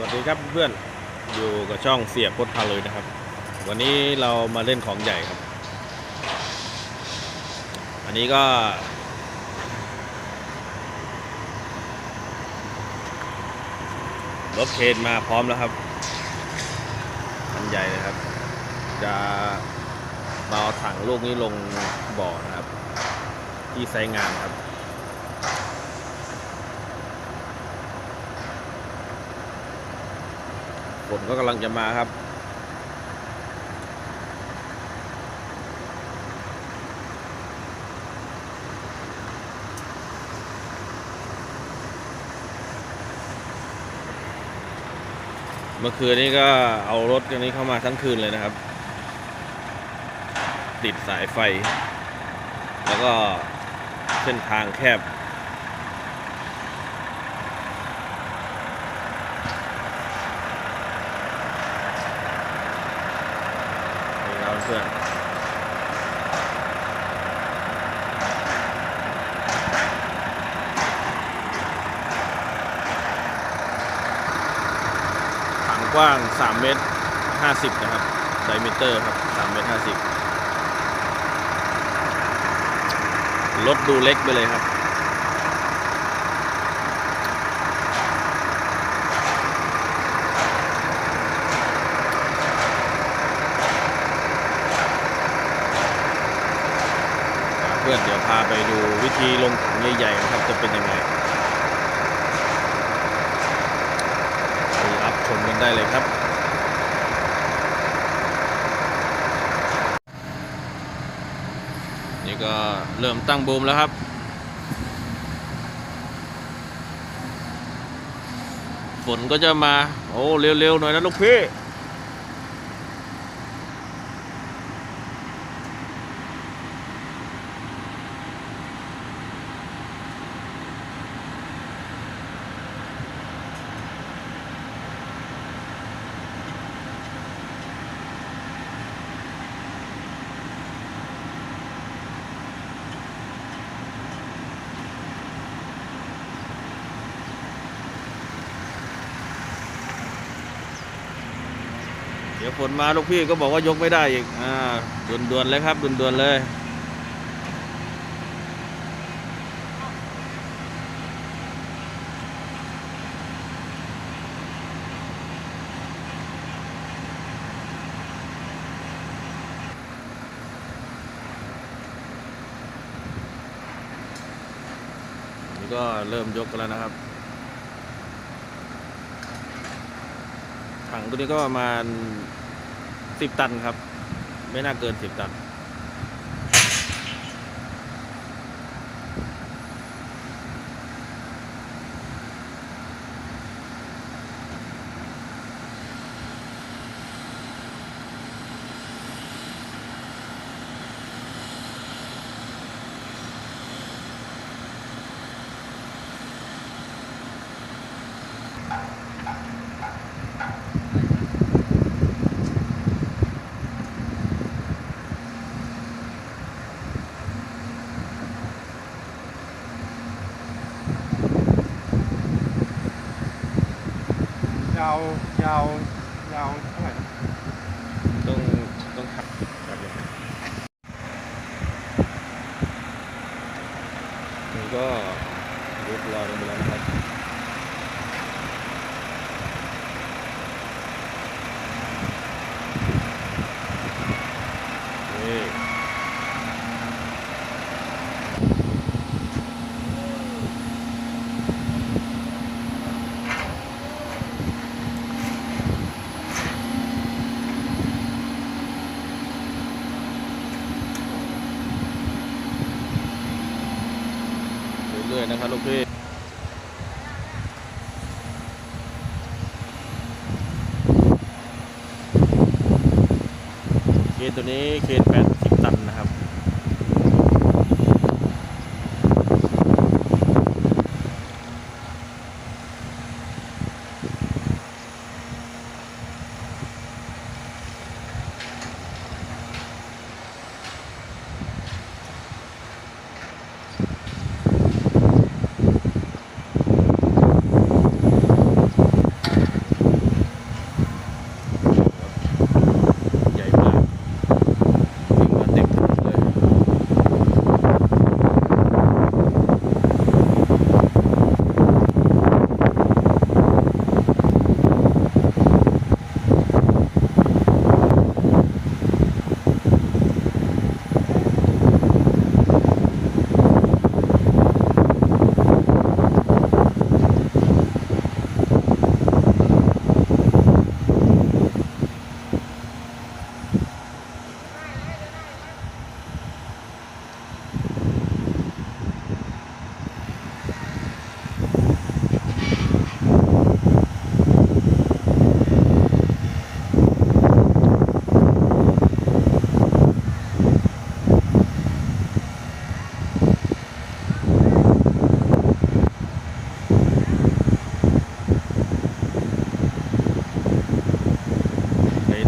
วัสดีครับเพื่อนอยู่กับช่องเสียบพดพาเลยนะครับ วันนี้เรามาเล่นของใหญ่ครับ อันนี้ก็ รถเคนมาพร้อมแล้วครับอันใหญ่เลยครับ จะมาเอาถังลูกนี้ลงบ่อนะครับ ที่ไซงานครับ ฝนก็กำลังจะมาครับ เมื่อคืนนี้ก็เอารถคันนี้เข้ามาทั้งคืนเลยนะครับ ติดสายไฟ แล้วก็เส้นทางแคบ นี่ครับเพื่อนถังกว้าง 3 เมตร 50 นะครับไดมิเตอร์ครับ 3 เมตร 50 รถดูเล็กไปเลยครับ เพื่อนเดี๋ยวพาไปดูวิธีลงถังใหญ่ๆนะครับจะเป็นยังไงไปรับชมกันได้เลยครับ นี่ก็เริ่มตั้งบูมแล้วครับฝนก็จะมา โอ้เร็วๆหน่อยนะลูกพี่ เดี๋ยวฝนมาลูกพี่ก็บอกว่ายกไม่ได้อีก อ่าด่วนๆเลยครับด่วนๆเลยนี่ก็เริ่มยกกันแล้วนะครับ ถัง ตัวนี้ก็ประมาณสิบตันครับ ไม่น่าเกินสิบตันาว ยาว ยาวเท่าไหร่นะ ต้องต้องขับแบบนี้นี่ก็ยกรอลงไปแล้วนะครับ นี่ เรื่อยๆนะครับลูกพี่เคน ตัวนี้เคน80ตัน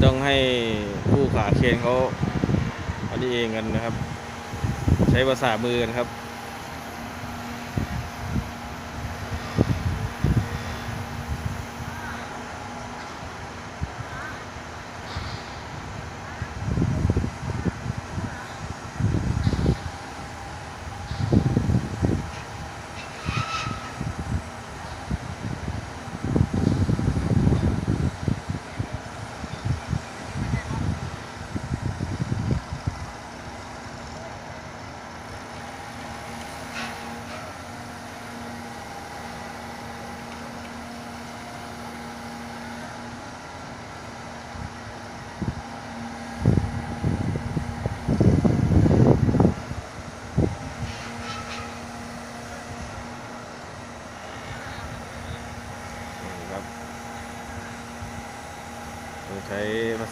ต้องให้ผู้ขาเคนเขาอันนี้เองกันนะครับ ใช้ภาษามือนะครับ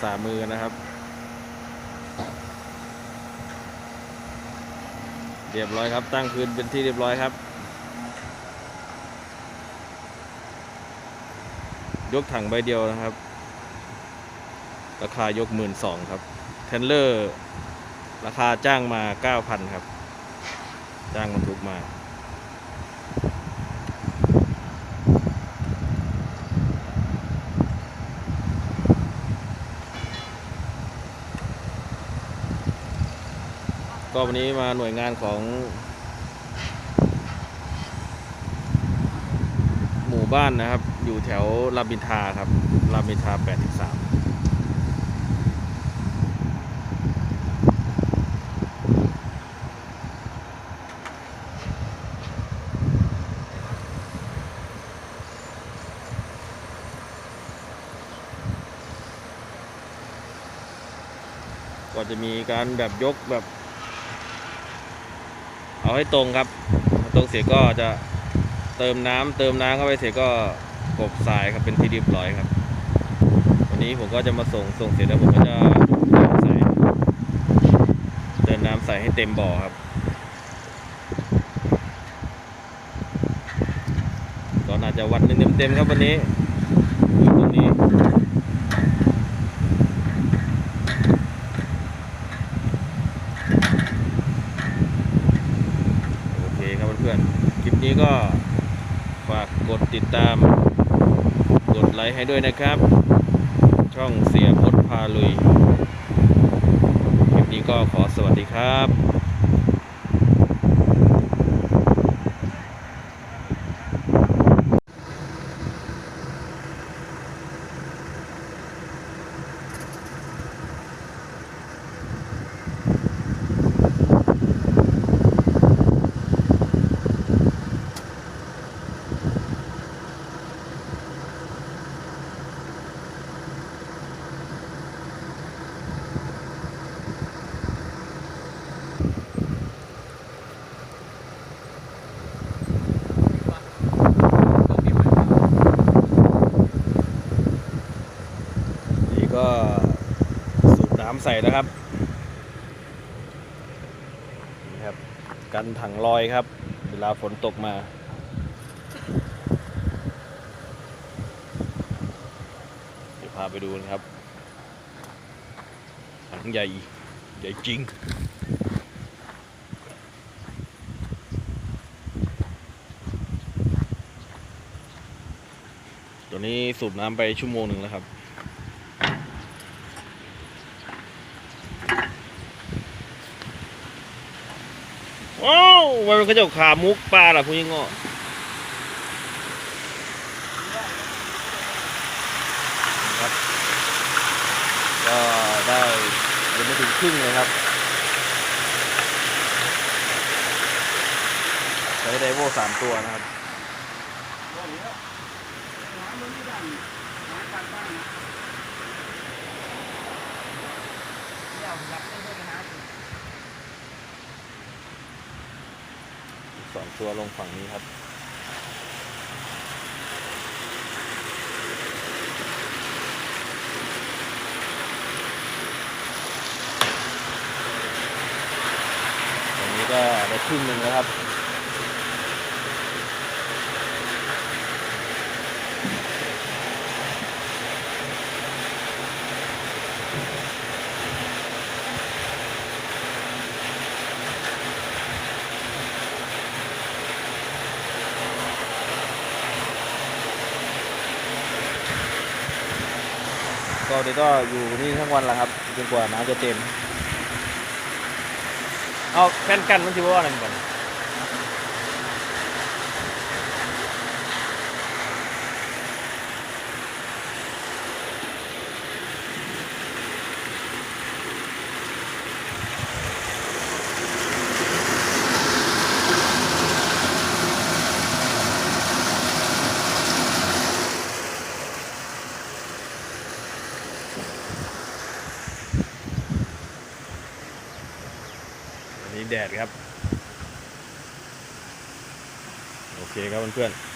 ษามือนะครับ เรียบร้อยครับ ตั้งคืนเป็นที่เรียบร้อยครับ ยกถังใบเดียวนะครับ ราคายกหมื่นสองครับ เทนเลอร์ ราคาจ้างมาเก้าพันครับ จ้างบรรทุกมา ก็วันนี้มาหน่วยงานของ หมู่บ้านนะครับ อยู่แถวรามินทาครับรามินทา 83ก็จะมีการแบบยกแบบ เอาให้ตรงครับ ตรงเสียก็จะเติมน้ำเติมน้ำเข้าไปเสียก็กบทรายครับเป็นที่เรียบร้อยครับ วันนี้ผมก็จะมาส่งส่งเสร็จแล้วผมก็จะใส่เติมน้ำใส่ให้เต็มบ่อครับ ก็น่าจะวันหนึ่งเต็มๆครับวันนี้อยู่ตรงนี้ โอ เคครับเพื่อนๆ คลิปนี้ก็ฝากกดติดตาม กดไลค์ให้ด้วยนะครับ ช่องเสียพดพาลุย คลิปนี้ก็ขอสวัสดีครับ นี่ก็สูบน้ำ ใส่แล้วครับนี่ครับ กันถังลอยครับ เวลาฝนตกมาเดี๋ยวพาไปดูนะครับถังใหญ่ใหญ่จริงตัวนี้สูบน้ำไปชั่วโมงหนึ่งแล้วครับ ว้ามันเป็นกระขามุกปลาล่ะคุณยังงอครับก็ได้ยังไม่ถึงครึ่งเลยครับใช้ไดโวสามตัวนะครับ สองตัวลงฝั่งนี้ครับตรงนี้ก็ได้ครึ่งหนึ่งแล้วครับ เดี๋ยวก็อยู่นี่ทั้งวันละครับจนกว่าน้ำจะเต็ม เอาแฟนกันมันถือว่าอะไรกันอัน แดดครับ โอเคครับเพื่อนๆ